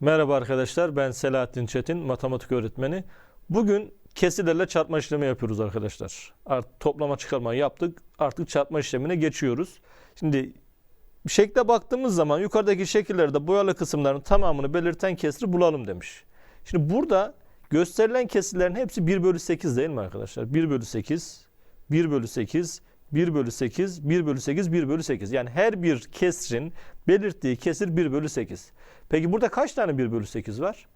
Merhaba arkadaşlar ben Selahattin Çetin matematik öğretmeni. Bugün kesirlerle çarpma işlemi yapıyoruz arkadaşlar. Artık toplama çıkarma yaptık artık çarpma işlemine geçiyoruz. Şimdi şekle baktığımız zaman yukarıdaki şekillerde boyalı kısımların tamamını belirten kesri bulalım demiş. Şimdi burada gösterilen kesirlerin hepsi 1 bölü 8 değil mi arkadaşlar? 1 bölü 8, 1 bölü 8, 1 bölü 8, 1 bölü 8, 1 bölü 8. Yani her bir kesrin belirttiği kesir 1 bölü 8. Peki burada kaç tane 1 bölü 8 var?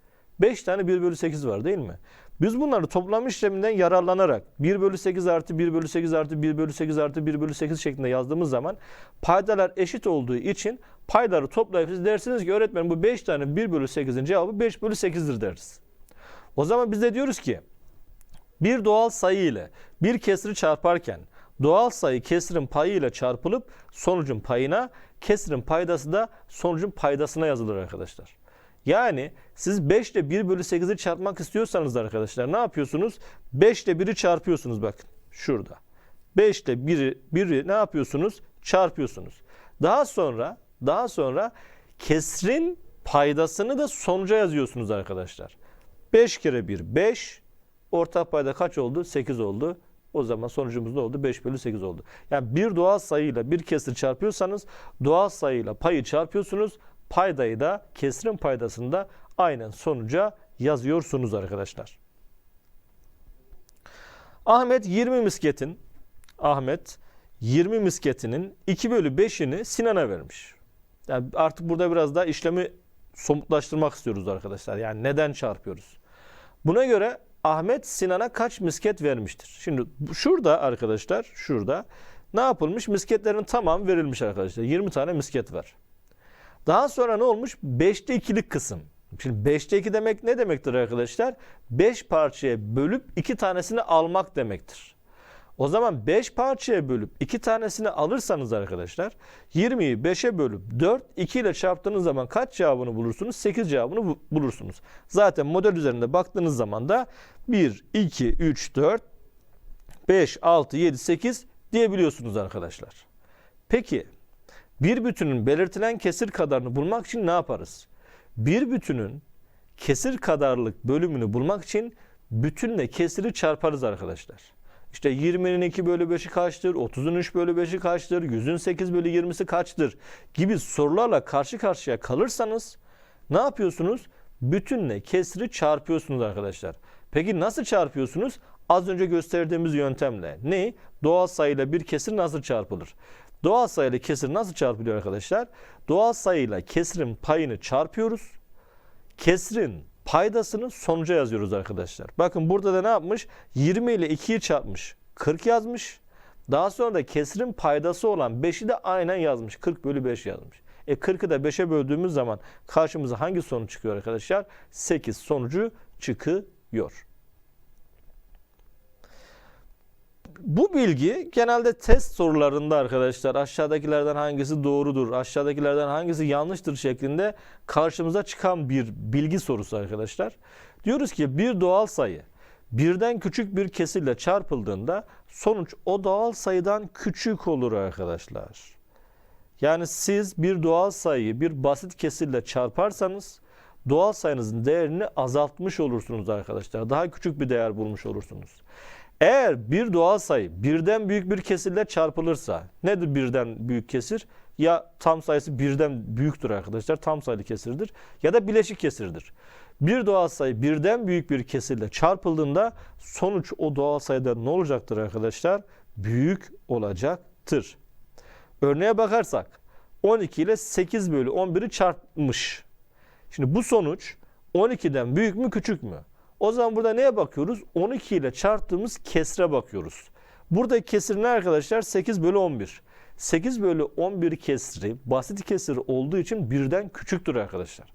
5 tane 1 bölü 8 var değil mi? Biz bunları toplam işleminden yararlanarak 1 bölü 8 artı 1 bölü 8 artı 1 bölü 8 artı 1 bölü 8 şeklinde yazdığımız zaman paydalar eşit olduğu için paydaları toplayıp siz dersiniz ki öğretmenim bu 5 tane 1 bölü 8'in cevabı 5 bölü 8'dir deriz. O zaman biz de diyoruz ki bir doğal sayı ile bir kesri çarparken doğal sayı kesirin payı ile çarpılıp sonucun payına, kesirin paydası da sonucun paydasına yazılır arkadaşlar. Yani siz 5 ile 1 bölü 8'i çarpmak istiyorsanız arkadaşlar ne yapıyorsunuz? 5 ile 1'i çarpıyorsunuz bakın şurada. 5 ile 1'i, 1'i ne yapıyorsunuz? Çarpıyorsunuz. Daha sonra daha sonra kesrin paydasını da sonuca yazıyorsunuz arkadaşlar. 5 kere 1 5 ortak payda kaç oldu? 8 oldu. O zaman sonucumuz ne oldu? 5 bölü 8 oldu. Yani bir doğal sayıyla bir kesir çarpıyorsanız doğal sayıyla payı çarpıyorsunuz. Paydayı da kesirin paydasını da aynen sonuca yazıyorsunuz arkadaşlar. Ahmet 20 misketin Ahmet 20 misketinin 2 bölü 5'ini Sinan'a vermiş. Yani artık burada biraz daha işlemi somutlaştırmak istiyoruz arkadaşlar. Yani neden çarpıyoruz? Buna göre Ahmet Sinan'a kaç misket vermiştir? Şimdi şurada arkadaşlar şurada ne yapılmış? Misketlerin tamamı verilmiş arkadaşlar. 20 tane misket var. Daha sonra ne olmuş? 5'te 2'lik kısım. Şimdi 5'te 2 demek ne demektir arkadaşlar? 5 parçaya bölüp 2 tanesini almak demektir. O zaman 5 parçaya bölüp 2 tanesini alırsanız arkadaşlar 20'yi 5'e bölüp 4 2 ile çarptığınız zaman kaç cevabını bulursunuz? 8 cevabını bu- bulursunuz. Zaten model üzerinde baktığınız zaman da 1, 2, 3, 4, 5, 6, 7, 8 diyebiliyorsunuz arkadaşlar. Peki bir bütünün belirtilen kesir kadarını bulmak için ne yaparız? Bir bütünün kesir kadarlık bölümünü bulmak için bütünle kesiri çarparız arkadaşlar. İşte 20'nin 2 bölü 5'i kaçtır? 30'un 3 bölü 5'i kaçtır? 100'ün 8 bölü 20'si kaçtır? Gibi sorularla karşı karşıya kalırsanız ne yapıyorsunuz? Bütünle kesiri çarpıyorsunuz arkadaşlar. Peki nasıl çarpıyorsunuz? Az önce gösterdiğimiz yöntemle. Ne? Doğal sayıyla bir kesir nasıl çarpılır? Doğal sayıyla kesir nasıl çarpılıyor arkadaşlar? Doğal sayıyla kesirin payını çarpıyoruz. Kesrin paydasını sonuca yazıyoruz arkadaşlar. Bakın burada da ne yapmış? 20 ile 2'yi çarpmış. 40 yazmış. Daha sonra da kesrin paydası olan 5'i de aynen yazmış. 40 bölü 5 yazmış. E 40'ı da 5'e böldüğümüz zaman karşımıza hangi sonuç çıkıyor arkadaşlar? 8 sonucu çıkıyor. Bu bilgi genelde test sorularında arkadaşlar aşağıdakilerden hangisi doğrudur, aşağıdakilerden hangisi yanlıştır şeklinde karşımıza çıkan bir bilgi sorusu arkadaşlar. Diyoruz ki bir doğal sayı birden küçük bir kesirle çarpıldığında sonuç o doğal sayıdan küçük olur arkadaşlar. Yani siz bir doğal sayıyı bir basit kesirle çarparsanız doğal sayınızın değerini azaltmış olursunuz arkadaşlar. Daha küçük bir değer bulmuş olursunuz. Eğer bir doğal sayı birden büyük bir kesirle çarpılırsa nedir birden büyük kesir? Ya tam sayısı birden büyüktür arkadaşlar tam sayılı kesirdir ya da bileşik kesirdir. Bir doğal sayı birden büyük bir kesirle çarpıldığında sonuç o doğal sayıda ne olacaktır arkadaşlar? Büyük olacaktır. Örneğe bakarsak 12 ile 8 bölü 11'i çarpmış. Şimdi bu sonuç 12'den büyük mü küçük mü? O zaman burada neye bakıyoruz? 12 ile çarptığımız kesre bakıyoruz. Burada kesir ne arkadaşlar? 8 bölü 11. 8 bölü 11 kesri basit kesir olduğu için birden küçüktür arkadaşlar.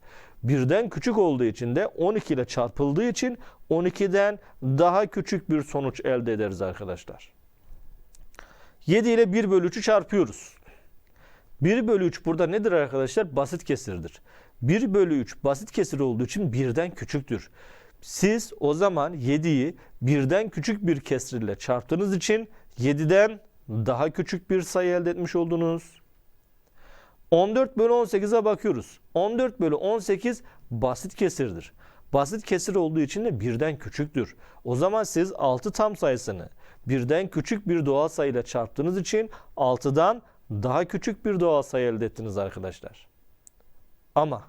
Birden küçük olduğu için de 12 ile çarpıldığı için 12'den daha küçük bir sonuç elde ederiz arkadaşlar. 7 ile 1 bölü 3'ü çarpıyoruz. 1 bölü 3 burada nedir arkadaşlar? Basit kesirdir. 1 bölü 3 basit kesir olduğu için birden küçüktür. Siz o zaman 7'yi birden küçük bir kesirle çarptığınız için 7'den daha küçük bir sayı elde etmiş oldunuz. 14 bölü 18'e bakıyoruz. 14 bölü 18 basit kesirdir. Basit kesir olduğu için de birden küçüktür. O zaman siz 6 tam sayısını birden küçük bir doğal sayıyla çarptığınız için 6'dan daha küçük bir doğal sayı elde ettiniz arkadaşlar. Ama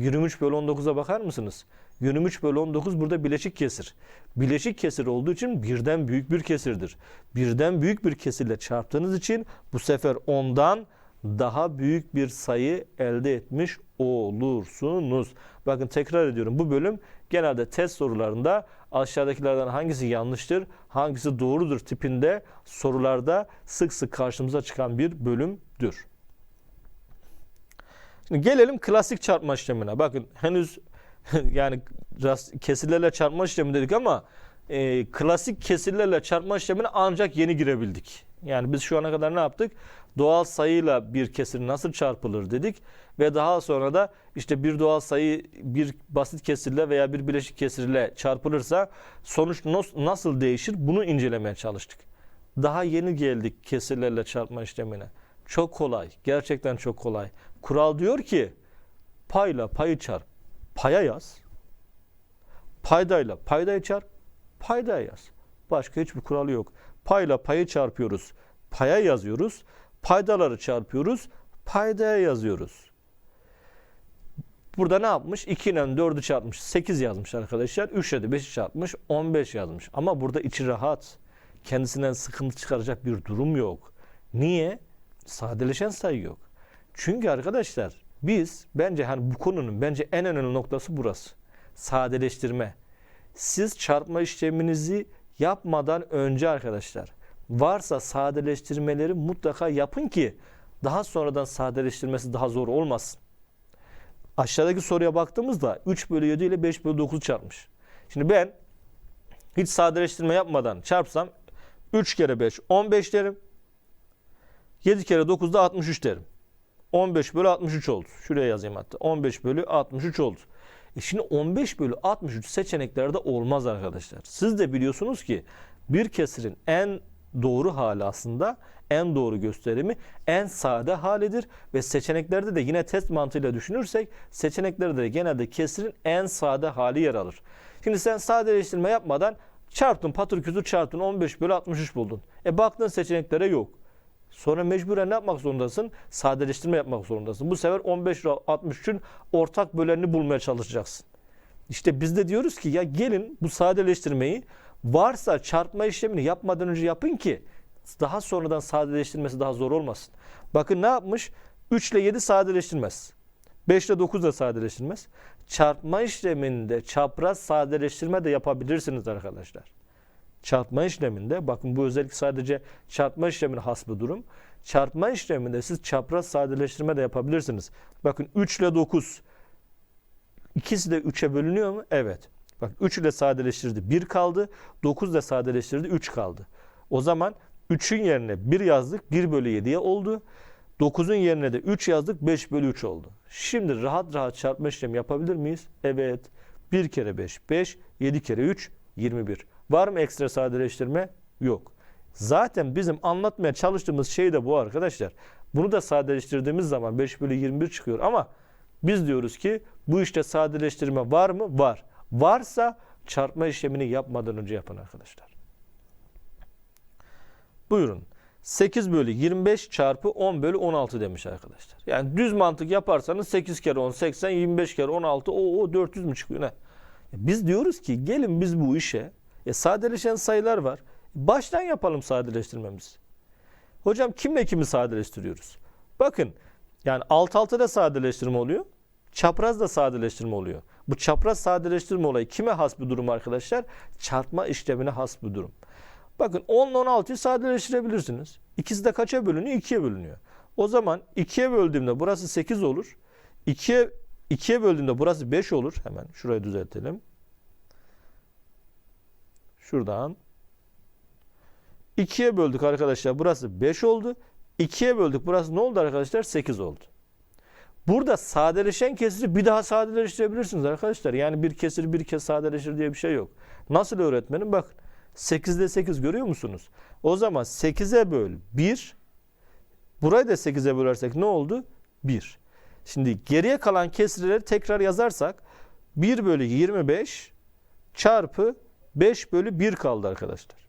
23 bölü 19'a bakar mısınız? 23 bölü 19 burada bileşik kesir. Bileşik kesir olduğu için birden büyük bir kesirdir. Birden büyük bir kesirle çarptığınız için bu sefer ondan daha büyük bir sayı elde etmiş olursunuz. Bakın tekrar ediyorum bu bölüm genelde test sorularında aşağıdakilerden hangisi yanlıştır, hangisi doğrudur tipinde sorularda sık sık karşımıza çıkan bir bölümdür. Şimdi gelelim klasik çarpma işlemine. Bakın henüz yani kesirlerle çarpma işlemi dedik ama e, klasik kesirlerle çarpma işlemine ancak yeni girebildik. Yani biz şu ana kadar ne yaptık? Doğal sayıyla bir kesir nasıl çarpılır dedik ve daha sonra da işte bir doğal sayı bir basit kesirle veya bir bileşik kesirle çarpılırsa sonuç nasıl değişir bunu incelemeye çalıştık. Daha yeni geldik kesirlerle çarpma işlemine. Çok kolay. Gerçekten çok kolay. Kural diyor ki payla payı çarp. Paya yaz. Paydayla paydayı çarp. Paydaya yaz. Başka hiçbir kuralı yok. Payla payı çarpıyoruz. Paya yazıyoruz. Paydaları çarpıyoruz. Paydaya yazıyoruz. Burada ne yapmış? 2 ile 4'ü çarpmış. 8 yazmış arkadaşlar. 3 ile de 5'i çarpmış. 15 yazmış. Ama burada içi rahat. Kendisinden sıkıntı çıkaracak bir durum yok. Niye? Sadeleşen sayı yok. Çünkü arkadaşlar biz bence hani bu konunun bence en önemli noktası burası. Sadeleştirme. Siz çarpma işleminizi yapmadan önce arkadaşlar varsa sadeleştirmeleri mutlaka yapın ki daha sonradan sadeleştirmesi daha zor olmasın. Aşağıdaki soruya baktığımızda 3 bölü 7 ile 5 bölü 9 çarpmış. Şimdi ben hiç sadeleştirme yapmadan çarpsam 3 kere 5 15 derim. 7 kere 9 da 63 derim. 15 bölü 63 oldu. Şuraya yazayım hatta. 15 bölü 63 oldu. E şimdi 15 bölü 63 seçeneklerde olmaz arkadaşlar. Siz de biliyorsunuz ki bir kesirin en doğru hali aslında en doğru gösterimi en sade halidir ve seçeneklerde de yine test mantığıyla düşünürsek seçeneklerde de genelde kesirin en sade hali yer alır. Şimdi sen sadeleştirme yapmadan çarptın patır kütür çarptın 15 bölü 63 buldun. E baktın seçeneklere yok. Sonra mecburen ne yapmak zorundasın? Sadeleştirme yapmak zorundasın. Bu sefer 15 ile 63'ün ortak bölenini bulmaya çalışacaksın. İşte biz de diyoruz ki ya gelin bu sadeleştirmeyi varsa çarpma işlemini yapmadan önce yapın ki daha sonradan sadeleştirmesi daha zor olmasın. Bakın ne yapmış? 3 ile 7 sadeleştirmez. 5 ile 9 da sadeleştirmez. Çarpma işleminde çapraz sadeleştirme de yapabilirsiniz arkadaşlar. Çarpma işleminde bakın bu özellik sadece çarpma işlemine has bir durum. Çarpma işleminde siz çapraz sadeleştirme de yapabilirsiniz. Bakın 3 ile 9 ikisi de 3'e bölünüyor mu? Evet. Bak 3 ile sadeleştirdi 1 kaldı. 9 ile sadeleştirdi 3 kaldı. O zaman 3'ün yerine 1 yazdık 1 bölü 7'ye oldu. 9'un yerine de 3 yazdık 5 bölü 3 oldu. Şimdi rahat rahat çarpma işlemi yapabilir miyiz? Evet. 1 kere 5 5 7 kere 3 21. Var mı ekstra sadeleştirme? Yok. Zaten bizim anlatmaya çalıştığımız şey de bu arkadaşlar. Bunu da sadeleştirdiğimiz zaman 5 bölü 21 çıkıyor ama biz diyoruz ki bu işte sadeleştirme var mı? Var. Varsa çarpma işlemini yapmadan önce yapın arkadaşlar. Buyurun. 8 bölü 25 çarpı 10 bölü 16 demiş arkadaşlar. Yani düz mantık yaparsanız 8 kere 10 80 25 kere 16 o, o 400 mü çıkıyor ne? Biz diyoruz ki gelin biz bu işe e, sadeleşen sayılar var. Baştan yapalım sadeleştirmemizi. Hocam kimle kimi sadeleştiriyoruz? Bakın yani alt alta da sadeleştirme oluyor. Çapraz da sadeleştirme oluyor. Bu çapraz sadeleştirme olayı kime has bir durum arkadaşlar? Çarpma işlemine has bir durum. Bakın 10 ile 16'yı sadeleştirebilirsiniz. İkisi de kaça bölünüyor? 2'ye bölünüyor. O zaman 2'ye böldüğümde burası 8 olur. 2'ye 2'ye böldüğümde burası 5 olur. Hemen şurayı düzeltelim. Şuradan 2'ye böldük arkadaşlar. Burası 5 oldu. 2'ye böldük. Burası ne oldu arkadaşlar? 8 oldu. Burada sadeleşen kesiri bir daha sadeleştirebilirsiniz arkadaşlar. Yani bir kesir bir kez sadeleşir diye bir şey yok. Nasıl öğretmenim? Bakın 8'de 8 görüyor musunuz? O zaman 8'e böl 1 burayı da 8'e bölersek ne oldu? 1. Şimdi geriye kalan kesirleri tekrar yazarsak 1 bölü 25 çarpı 5 bölü 1 kaldı arkadaşlar.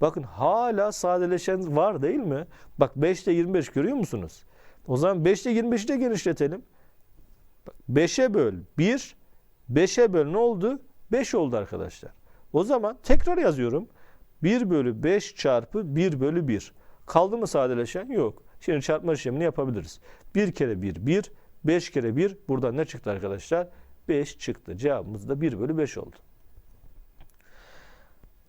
Bakın hala sadeleşen var değil mi? Bak 5 ile 25 görüyor musunuz? O zaman 5 ile 25'i de genişletelim. Bak 5'e böl 1, 5'e böl ne oldu? 5 oldu arkadaşlar. O zaman tekrar yazıyorum. 1 bölü 5 çarpı 1 bölü 1. Kaldı mı sadeleşen? Yok. Şimdi çarpma işlemini yapabiliriz. 1 kere 1, 1. 5 kere 1. Buradan ne çıktı arkadaşlar? 5 çıktı. Cevabımız da 1 bölü 5 oldu.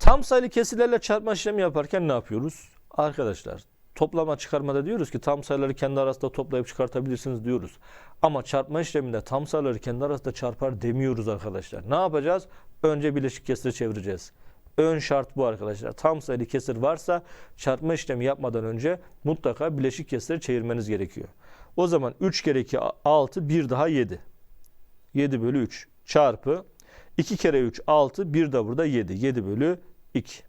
Tam sayılı kesirlerle çarpma işlemi yaparken ne yapıyoruz? Arkadaşlar toplama çıkarmada diyoruz ki tam sayıları kendi arasında toplayıp çıkartabilirsiniz diyoruz. Ama çarpma işleminde tam sayıları kendi arasında çarpar demiyoruz arkadaşlar. Ne yapacağız? Önce bileşik kesiri çevireceğiz. Ön şart bu arkadaşlar. Tam sayılı kesir varsa çarpma işlemi yapmadan önce mutlaka bileşik kesiri çevirmeniz gerekiyor. O zaman 3 kere 2 6 bir daha 7. 7 bölü 3 çarpı 2 kere 3 6 bir de burada 7. 7 bölü 2.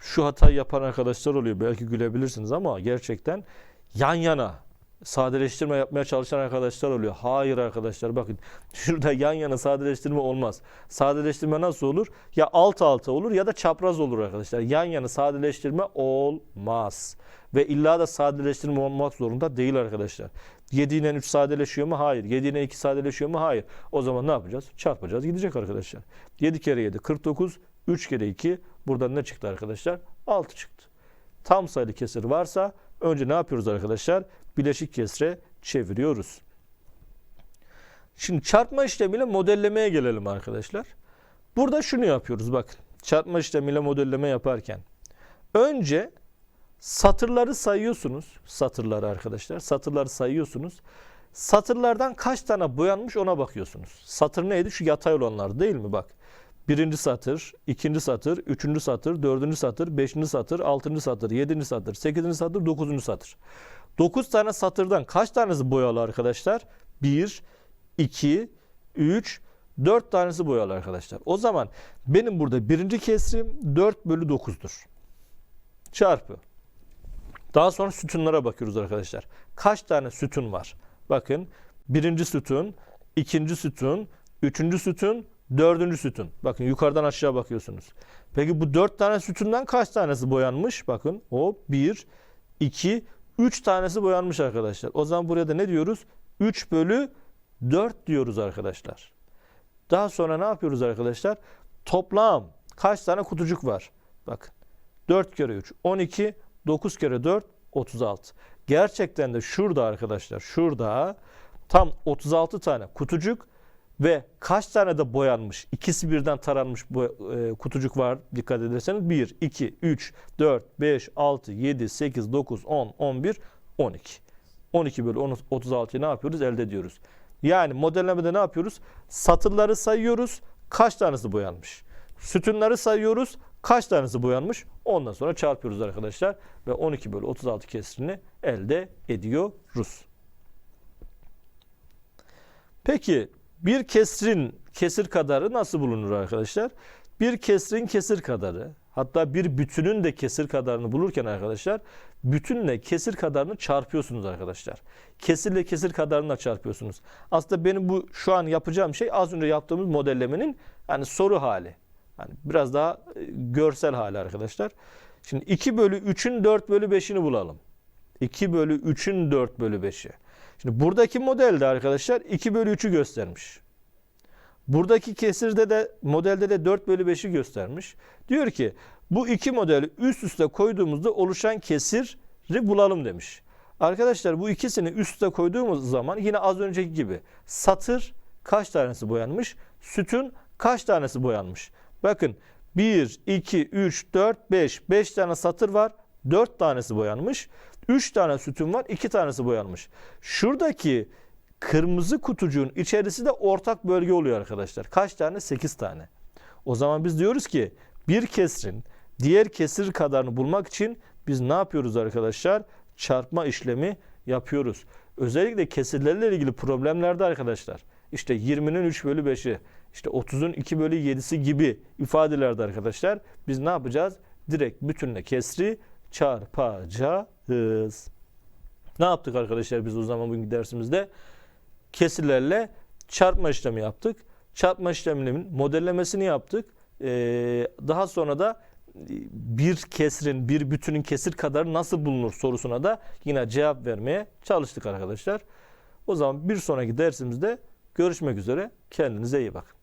Şu hatayı yapan arkadaşlar oluyor. Belki gülebilirsiniz ama gerçekten yan yana sadeleştirme yapmaya çalışan arkadaşlar oluyor. Hayır arkadaşlar bakın şurada yan yana sadeleştirme olmaz. Sadeleştirme nasıl olur? Ya alt alta olur ya da çapraz olur arkadaşlar. Yan yana sadeleştirme olmaz. Ve illa da sadeleştirme olmak zorunda değil arkadaşlar. 7 ile 3 sadeleşiyor mu? Hayır. 7 ile 2 sadeleşiyor mu? Hayır. O zaman ne yapacağız? Çarpacağız gidecek arkadaşlar. 7 kere 7 49. 3 kere 2 buradan ne çıktı arkadaşlar? 6 çıktı. Tam sayılı kesir varsa önce ne yapıyoruz arkadaşlar? Bileşik kesre çeviriyoruz. Şimdi çarpma işlemiyle modellemeye gelelim arkadaşlar. Burada şunu yapıyoruz bakın. Çarpma işlemiyle modelleme yaparken. Önce satırları sayıyorsunuz. Satırları arkadaşlar. Satırları sayıyorsunuz. Satırlardan kaç tane boyanmış ona bakıyorsunuz. Satır neydi? Şu yatay olanlar değil mi? Bak. Birinci satır, ikinci satır, üçüncü satır, dördüncü satır, beşinci satır, altıncı satır, yedinci satır, sekizinci satır, dokuzuncu satır. Dokuz tane satırdan kaç tanesi boyalı arkadaşlar? Bir, iki, üç, dört tanesi boyalı arkadaşlar. O zaman benim burada birinci kesrim 4 bölü 9'dur. Çarpı. Daha sonra sütunlara bakıyoruz arkadaşlar. Kaç tane sütun var? Bakın birinci sütun, ikinci sütun, üçüncü sütun, dördüncü sütun. Bakın yukarıdan aşağı bakıyorsunuz. Peki bu dört tane sütundan kaç tanesi boyanmış? Bakın o bir, iki, üç tanesi boyanmış arkadaşlar. O zaman buraya da ne diyoruz? 3 bölü 4 diyoruz arkadaşlar. Daha sonra ne yapıyoruz arkadaşlar? Toplam kaç tane kutucuk var? Bakın 4 kere 3 12, 9 kere 4 36. Gerçekten de şurada arkadaşlar şurada tam 36 tane kutucuk ve kaç tane de boyanmış? İkisi birden taranmış bu e, kutucuk var dikkat ederseniz. 1, 2, 3, 4, 5, 6, 7, 8, 9, 10, 11, 12. 12 bölü 36'yı ne yapıyoruz? Elde ediyoruz. Yani modellemede ne yapıyoruz? Satırları sayıyoruz. Kaç tanesi boyanmış? Sütunları sayıyoruz. Kaç tanesi boyanmış? Ondan sonra çarpıyoruz arkadaşlar. Ve 12 bölü 36 kesirini elde ediyoruz. Peki bir kesrin kesir kadarı nasıl bulunur arkadaşlar? Bir kesrin kesir kadarı hatta bir bütünün de kesir kadarını bulurken arkadaşlar bütünle kesir kadarını çarpıyorsunuz arkadaşlar. Kesirle kesir kadarını çarpıyorsunuz. Aslında benim bu şu an yapacağım şey az önce yaptığımız modellemenin yani soru hali. Yani biraz daha e, görsel hali arkadaşlar. Şimdi 2 bölü 3'ün 4 bölü 5'ini bulalım. 2 bölü 3'ün 4 bölü 5'i. Şimdi buradaki modelde arkadaşlar 2 bölü 3'ü göstermiş. Buradaki kesirde de modelde de 4 bölü 5'i göstermiş. Diyor ki bu iki modeli üst üste koyduğumuzda oluşan kesiri bulalım demiş. Arkadaşlar bu ikisini üst üste koyduğumuz zaman yine az önceki gibi satır kaç tanesi boyanmış? Sütun kaç tanesi boyanmış? Bakın 1, 2, 3, 4, 5. 5 tane satır var. 4 tanesi boyanmış. 3 tane sütun var. 2 tanesi boyanmış. Şuradaki kırmızı kutucuğun içerisi de ortak bölge oluyor arkadaşlar. Kaç tane? 8 tane. O zaman biz diyoruz ki bir kesrin diğer kesir kadarını bulmak için biz ne yapıyoruz arkadaşlar? Çarpma işlemi yapıyoruz. Özellikle kesirlerle ilgili problemlerde arkadaşlar işte 20'nin 3 bölü 5'i, işte 30'un 2 bölü 7'si gibi ifadelerde arkadaşlar biz ne yapacağız? Direkt bütünle kesri çarpacağız. Ne yaptık arkadaşlar biz o zaman bugünkü dersimizde? Kesirlerle çarpma işlemi yaptık. Çarpma işleminin modellemesini yaptık. Ee, daha sonra da bir kesrin, bir bütünün kesir kadarı nasıl bulunur sorusuna da yine cevap vermeye çalıştık arkadaşlar. O zaman bir sonraki dersimizde görüşmek üzere. Kendinize iyi bakın.